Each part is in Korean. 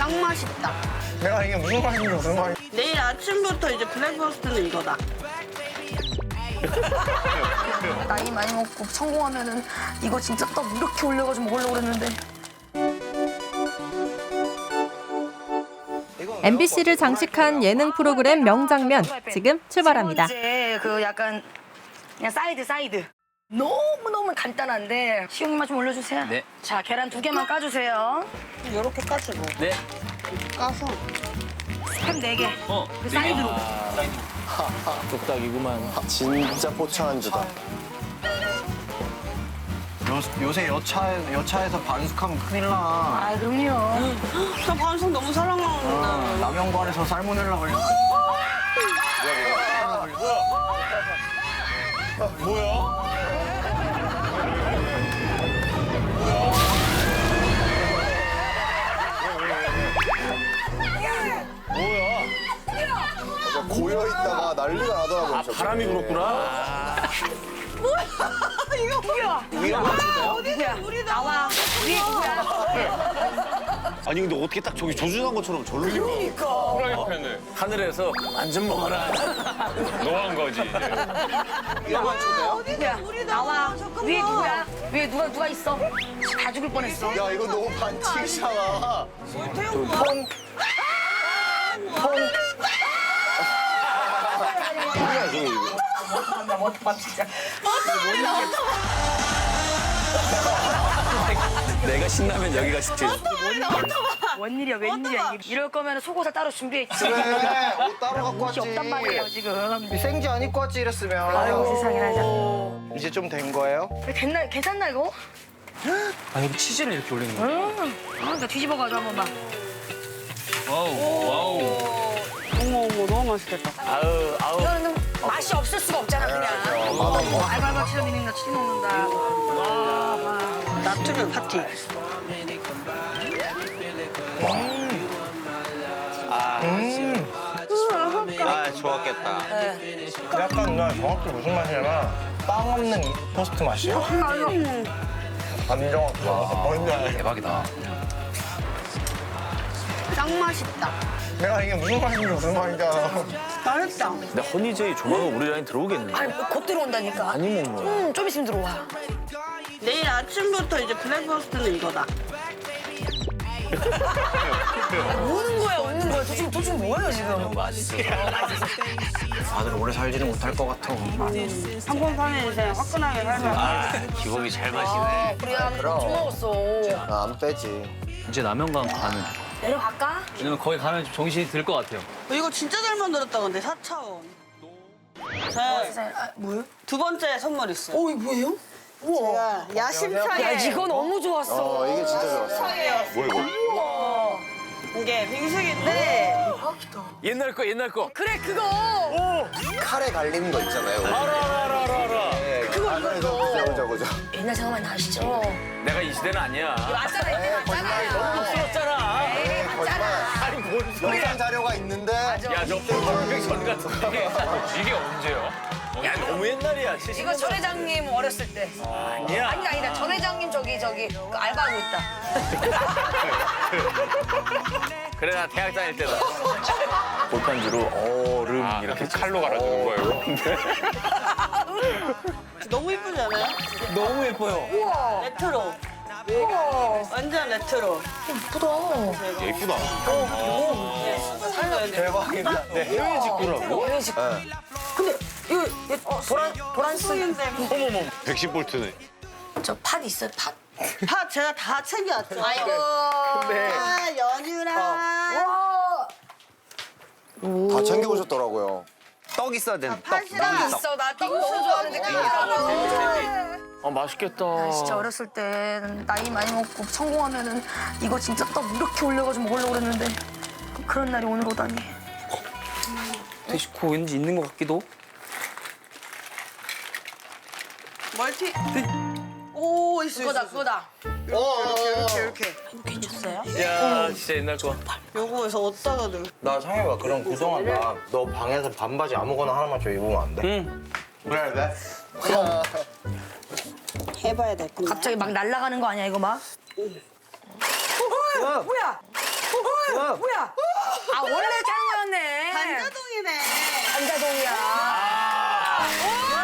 짱 맛있다. 내가 이게 무슨 맛인지 무슨 맛인지 내일 아침부터 이제 블랙버스트는 이거다. 나이 많이 먹고 성공하면은 이거 진짜 떡 이렇게 올려가지고 먹으려고 그랬는데 MBC를 장식한 예능 프로그램 명장면 지금 출발합니다. 이제 그 약간 그냥 사이드 사이드 너무 너무 간단한데 시용님만 좀 올려주세요. 네. 자 계란 두 개만 까주세요. 이렇게 까지고 네. 까서 햄네 개. 어. 그 사이드로. 뚝딱이구만. 진짜 포차 안주다 요, 요새 여차, 여차에서 반숙하면 큰일 나 아 그럼요. 저 반숙 너무 사랑하는데. 라면관에서 살모넬라 걸려 고여 있다가 난리가 나더라고요. 아, 바람이 불었구나. 누구야? 나와. 위에 누구야? 아니 근데 어떻게 딱 저기 조준한 것처럼 절로 프라이팬을 하늘에서 완전 먹어라. 노한 거지 이제. 누구야? 나와. 위에 누구야? 위에 누가 누가 있어? 다 죽을 뻔했어. 야 이거 너무 반칙이잖아. 내가 신나면 여기가 쉽지. 웬일이야 웬일이야 이게. 이럴 거면 속옷을 따로 준비했지. 그래 옷 따로 갖고 왔지 없단 말이에요 지금. 생지 안 입고 왔지 이랬으면 아이고 세상에. 이제 좀 된 거예요? 됐나 괜찮나 이거? 아, 여기 치즈를 이렇게 올리는 거야? 응. 아, 나 뒤집어가지고 한 번만. 와우, 와우. 어머 어머 너무 맛있겠다. 아우, 아우. 이거는 맛이 알고 치즈 먹는다. 와, 와. 나트륨 파티. 아 좋았겠다. 약간 나 정확히 무슨 맛이냐면 빵 없는 이 토스트 맛이야 안 정확해 뭔지 알아 대박이다. 짱 맛있다. 내가 이게 무슨 맛인지 무슨 맛인지 알아 맛있다. 근데 허니제이 조만간 우리 라인 들어오겠네. 아니 곧 들어온다니까. 많이 먹는 거야. 음, 좀 있으면 들어와. 내일 아침부터 이제 블랙버스트는 이거다. 우는 거야, 웃는 거야. 도대체, 도대체 뭐예요, 지금? 맛있어. 다들 오래 살지는 못할 것 같아 한번 사는 인생 화끈하게 살면 아, 기복이 잘 마시네. 우리 아들 좀 먹었어. 아, 안 빼지. 이제 라면관 가는. 내려갈까? 왜냐면 거기 가면 좀 정신이 들 것 같아요. 이거 진짜 잘 만들었다 근데 4차원. 제 세상에, 아, 뭐예요? 두 번째 선물 있어요. 어, 이거 뭐예요? 제가 야심차게 야, 이거 너무 좋았어. 어 이게 진짜 좋았어. 뭐야 이거? 이게 빙수기인데 옛날 거, 옛날 거. 그래, 그거. 칼에 갈리는 거 있잖아요. 알아, 알아, 알아, 알아, 알아. 그거 이거 그죠 그죠 그죠. 옛날 생각만 나시죠? 내가 이 시대는 아니야. 맞잖아, 이때 맞잖아요. 부끄럽잖아. 에이, 맞잖아. 아니, 뭔 소리야. 영상 자료가 있는데 야, 저 올림픽 전 같은데. 이게 언제요? 야, 너무 옛날이야. 70. 이거 전 회장님 어렸을 때. 아니야. 아니다, 아니다. 전 회장님 저기, 저기, 그 알바하고 있다. 그래, 나 대학 다닐 때다. 볼판주로 얼음 아, 이렇게 이렇게 칼로 갈아주는 거예요 너무 이쁘지 않아요? 너무 예뻐요. 레트로. 완전 레트로. 예, 이쁘다. 대박이다 네, 해외 직구라고? 해외 집. 근데 이거, 이거 보란, 보란스. 수인데 110볼트네. 저 팥 있어요, 팥? 다 제가 다 챙겨왔죠. 아이고. 아, 연유랑 와. 다 챙겨오셨더라고요. 떡 있어야 돼 떡. 팥이랑 있어. 나 띵수 좋아하는데 그게 아, 맛있겠다. 진짜 어렸을 때 나이 많이 먹고 성공하면은 이거 진짜 떡 이렇게 올려가지고 먹으려고 그랬는데 그런 날이 오늘 오다니. 데시코 왠지 있는 것 같기도. 멀티. 오 있어 그거다, 있어. 그거다. 이렇게 이렇게. 괜찮았어요? 야, 진짜 옛날 거. 요거에서 어디다가 넣? 나 상해봐 그럼 구성아 나너 방에서 반바지 아무거나 하나만 좀 입으면 안 돼? 응. 그래 돼? 해봐야 될 건데. 갑자기 막 날아가는 거 아니야 이거 막? 뭐야? 뭐야? 뭐야? 아 원래 짜는 거였네. 반자동이네. 반자동이야. 반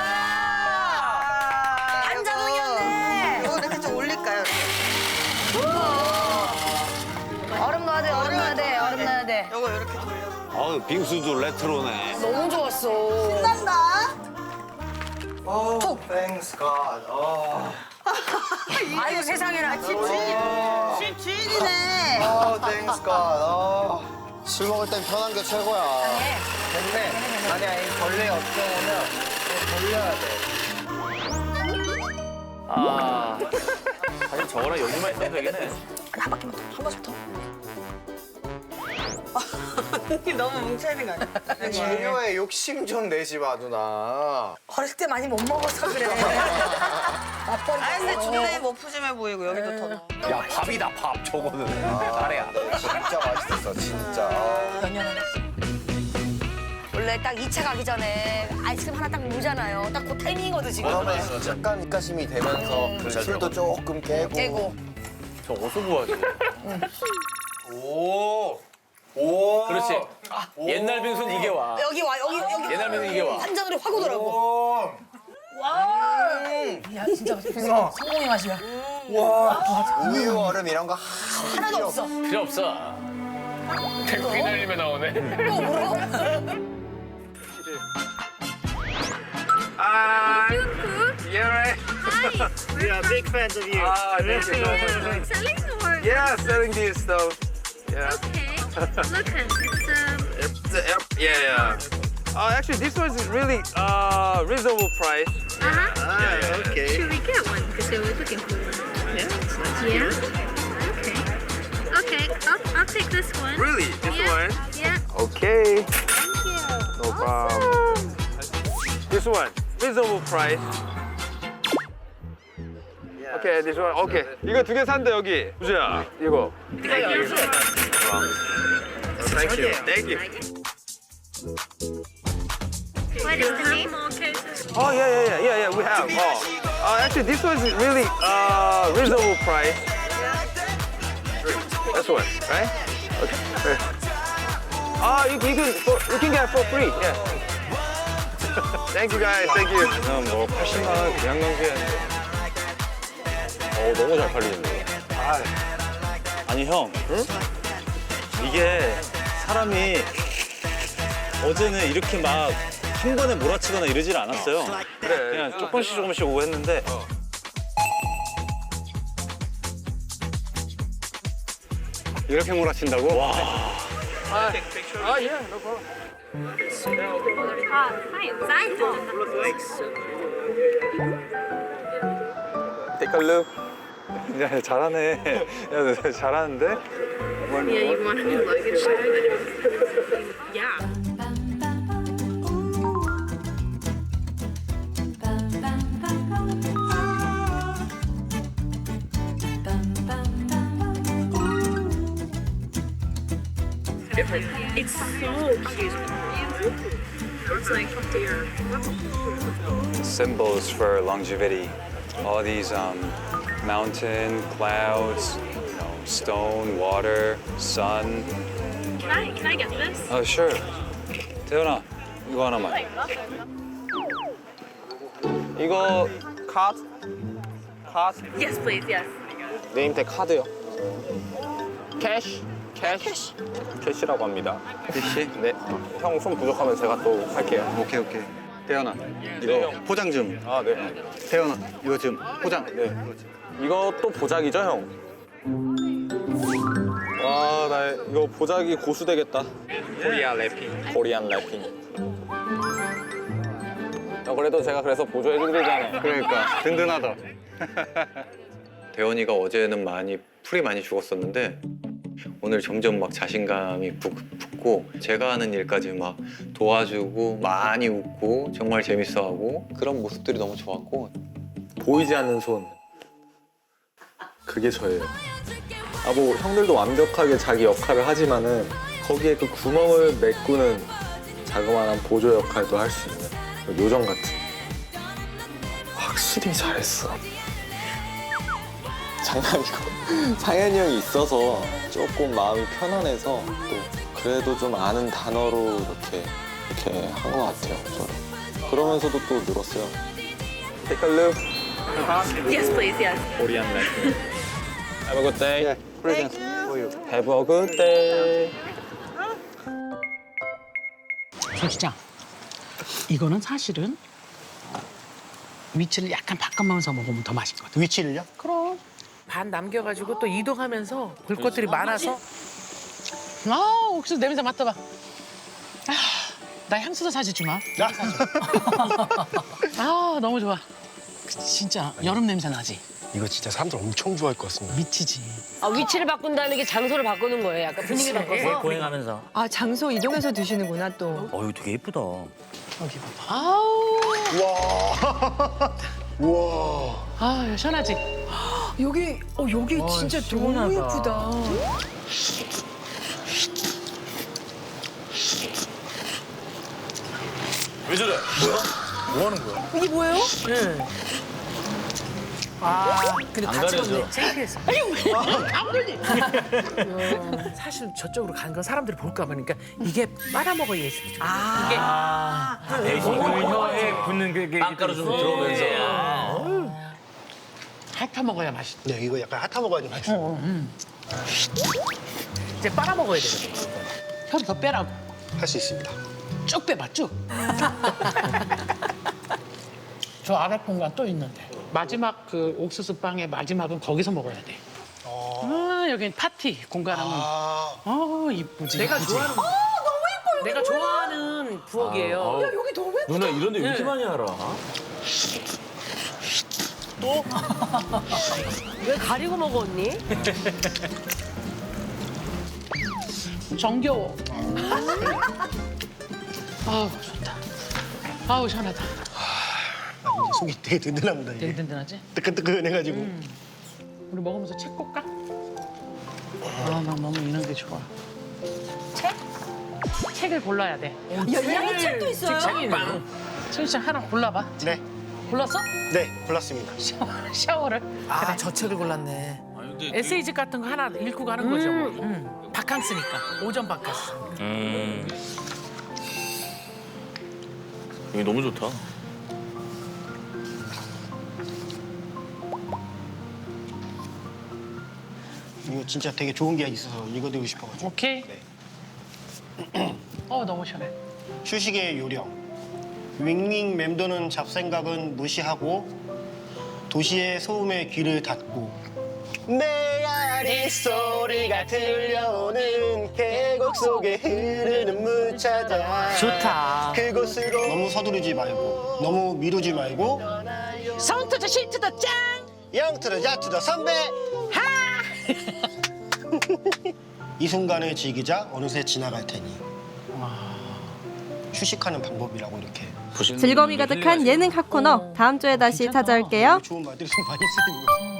아우 빙수도 레트로네. 너무 좋았어. 짠다. 오, 땡스 갓. 어. 아이고 세상에나 집집 주인이네. 어, 땡스 갓. 어. 술 먹을 땐 편한 게 최고야. 됐네. 아니야, 이 벌레 업종은 돌려야 돼. 아. 사실 저거랑 여기만 있어도 되겠네. 한 바퀴만 더. 한 번씩 더. 너무 뭉쳐있는 거 아니야? 진효의 욕심 좀 내지 마, 누나. 어렸을 때 많이 못 먹어서 그래. 아 근데 좋네. 뭐 푸짐해 보이고 여기도 더 넣어. 야, 밥이다, 밥. 저거는. 잘해야. 진짜 맛있었어, 진짜. 어. 원래 딱 2차 가기 전에 아이스크림 하나 딱 무잖아요. 딱 그 타이밍이거든 지금. 그다음에 약간 입가심이 되면서 술도 조금 깨고. 깨고. 저 어디서 구하지? 오. 오. 그렇지. 옛날 빙수는 이게 와. 여기 와 여기 여기. 옛날 빙수 이게 와. 한잔으로 확 오더라고. 오. 야 진짜 성공의 맛이야. 우유 얼음 이런 거 하나도 없어. 필요 없어. 태국 휘날리며 나오네. 또 물어. Yeah, right. we are big fans of you. Ah, thank you. Selling or Yeah, selling this stuff. Yeah. okay? Look, it's um. Yeah, yeah. Uh, actually, this one is really uh, reasonable price. Uh huh. Ah, okay. Should we get one? Because I was looking for one. Yeah, it's nice. Yeah. Okay. Okay. I'll, I'll take this one. Really? This yeah. one? Yeah. Okay. Thank you. No problem. This one, reasonable price. Okay, this one. Okay. 이거 두 개 산대 여기. 우주야, 이거. Thank you. Thank you. Thank you. What is the name? Oh yeah, yeah, yeah, yeah, yeah. We have. Oh, uh, actually, this one is really uh, reasonable price. This one, right? Okay. Ah, you, you can you can get it for free. Yeah. Thank you guys. Thank you. 그냥 뭐 80만 원 그냥 넘기는데. 어 너무 잘 팔리는데. 아니 형 이게 사람이 어제는 이렇게 막 한 번에 몰아치거나 이러질 않았어요. 그래. 그냥 조금씩 조금씩 오고 했는데. 이렇게 몰아친다고? Take a look. 야 잘하네. 야너 잘하는데 Yeah, you want a new luggage tag? Yeah. It's so cute. It's like deer. symbols for longevity all these um, mountain clouds stone water sun Can I can I get this? 아 sure 태연아 이거 하나만 이거 카드? 카드? Yes, please. Yes. 네임택 카드요. 캐시? 캐시? 캐시라고 합니다. 피시 네. 형 손 부족하면 제가 또 할게요. 오케이 오케이 태연아 이거 포장 좀 아, 네. 태연아 이거 좀 포장 네. 이것도 보자기죠, 형? 와, 나 이거 보자기 고수 되겠다. 코리아 래핑. 코리안 래핑. 야, 그래도 제가 그래서 보조해주잖아요. 그러니까 든든하다. 대원이가 어제는 많이 풀이 많이 죽었었는데 오늘 점점 막 자신감이 붙, 붙고 제가 하는 일까지 막 도와주고 많이 웃고 정말 재밌어하고 그런 모습들이 너무 좋았고 보이지 않는 손. 그게 저예요. 아, 뭐, 형들도 완벽하게 자기 역할을 하지만은 거기에 그 구멍을 메꾸는 자그마한 보조 역할도 할 수 있는 그 요정 같은. 확실히 잘했어. 장난이고 상현이 형이 있어서 조금 마음이 편안해서 또 그래도 좀 아는 단어로 이렇게 이렇게 한 것 같아요. 저는 그러면서도 또 늘었어요. Take a look. Yes, please. Yes. Korean lesson. Have a good day. Have a good day. 김치장 이거는 사실은 위치를 약간 바꿔면서 먹으면 더 맛있거든. 위치를요? 그럼 반 남겨가지고 또 이동하면서 볼 것들이 많아서 아 옥수수 냄새 맡아봐. 아, 나 향수도 사지 주마. 아 너무 좋아. 그 진짜 여름 냄새 나지. 이거 진짜 사람들 엄청 좋아할 것 같습니다. 미치지. 아, 위치를 바꾼다는 게 장소를 바꾸는 거예요. 약간 분위기 바꿔서. 보행하면서. 아 장소 이동해서 드시는구나 또. 어유 되게 예쁘다. 여기 봐봐. 아우. 우와. 아 시원하지. 여기 어 여기 진짜 너무 예쁘다. 왜 저래? 뭐야? 뭐 하는 거야? 이게 뭐예요? 아 근데 안다 가려져. 찍었네. 창피해서. 안 걸리. 사실 저쪽으로 간 건 사람들이 볼까 봐 그러니까 이게 빨아먹어야 예술이죠. 아, 혀에 붙는 게 빵가루 좀 들어오면서. 핥아 먹어야 맛있. 네, 이거 약간 핫하 먹어야지 맛있어. 이제 빨아먹어야 되거든. 혀를 더 빼라고. 할수 있습니다. 쭉 빼봐 쭉. 저 아래 공간 또 있는데 마지막 그 옥수수 빵의 마지막은 거기서 먹어야 돼. 아 여긴 파티 공간하면 아, 어 이쁘지. 내가 이쁘지? 좋아하는. 어 너무 예뻐요. 내가 좋아하는 부엌이에요. 여기 너무 예쁘다. 누나 이런데 왜 이렇게 많이 알아? 왜 가리고 먹어, 언니? 정겨워. 아우 좋다. 아우 시원하다. 아, 이제 속이 되게 든든합니다. 되게 이게. 든든하지? 뜨끈뜨끈해가지고. 우리 먹으면서 책 볼까? 아 나 너무 이런 게 좋아. 책? 책을 골라야 돼. 야, 책도 있어요? 책이네. 진짜 하나 골라봐. 네, 골랐어? 네, 골랐습니다. 샤워, 샤워를. 아, 저 책을 골랐네. 에세이집 같은 거 하나 읽고 가는 거죠. 뭐. 음. 바캉스니까. 오전 바캉스. 음. 여기 너무 좋다. 이거 진짜 되게 좋은 게 있어서 읽어드리고 싶어가지고. 오케이. 네. 어 너무 시원해. 휴식의 요령. 윙윙 맴도는 잡생각은 무시하고 도시의 소음에 귀를 닫고 메아리 소리가 들려오는 계곡 속에 흐르는 물 찾아 좋다. 그곳으로 너무 서두르지 말고 너무 미루지 말고 사운드도 시트도 짱. 영투더 야투더 선배 이 순간을 즐기자 어느새 지나갈 테니. 휴식하는 방법이라고 이렇게. 즐거움이 가득한 예능 핫코너 다음 주에 다시 찾아올게요. 좋은 말들이 좀 많이 쓰이는 거죠